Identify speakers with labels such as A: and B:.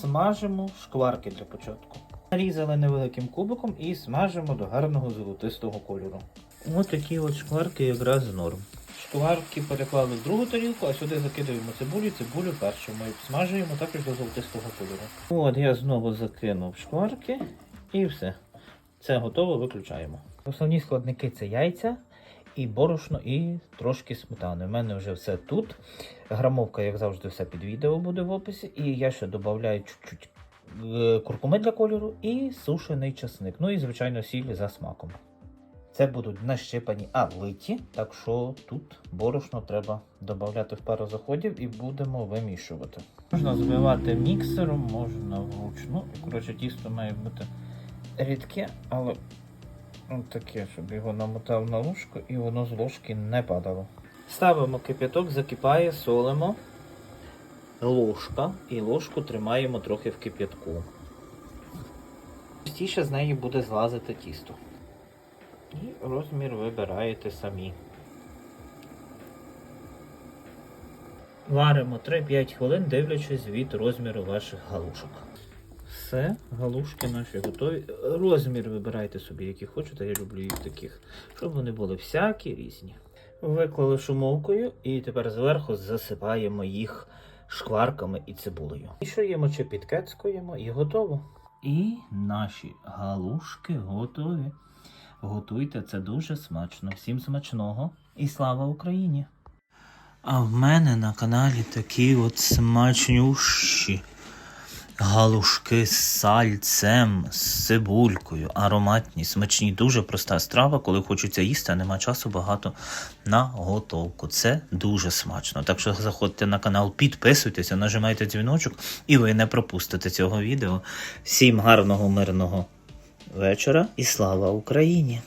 A: Смажимо шкварки для початку. Нарізали невеликим кубиком і смажимо до гарного золотистого кольору. Ось такі от шкварки якраз норм. Шкварки переклали в другу тарілку, а сюди закидаємо цибулю, цибулю першому і смажуємо також до золотистого кольору. От я знову закинув шкварки і все. Це готово, виключаємо. Основні складники це яйця і борошно, і трошки сметани. У мене вже все тут. Грамовка, як завжди, все під відео буде в описі. І я ще додаю чуть-чуть е, куркуми для кольору і сушений часник. Ну і, звичайно, сіль за смаком. Це будуть нащипані, а литі, так що тут борошно треба додати в пару заходів і будемо вимішувати. Можна збивати міксером, можна вручну. Коротше, тісто має бути рідке, але от таке, щоб його намотав на ложку і воно з ложки не падало. Ставимо кип'яток, закипає, солимо. Ложка і ложку тримаємо трохи в кип'ятку. Простіше з неї буде злазити тісто. І розмір вибираєте самі. Варимо 3-5 хвилин, дивлячись від розміру ваших галушок. Все, галушки наші готові. Розмір вибирайте собі, який хочете. Я люблю їх таких, щоб вони були всякі різні. Виклали шумовкою і тепер зверху засипаємо їх шкварками і цибулею. Мішуємо чи підкецькуємо і готово. І наші галушки готові. Готуйте це дуже смачно. Всім смачного і слава Україні! А в мене на каналі такі от смачнющі галушки з сальцем, з цибулькою, ароматні, смачні, дуже проста страва, коли хочеться їсти, а нема часу багато на готовку. Це дуже смачно. Так що заходьте на канал, підписуйтеся, нажимайте дзвіночок, і ви не пропустите цього відео. Всім гарного мирного вечора і слава Україні!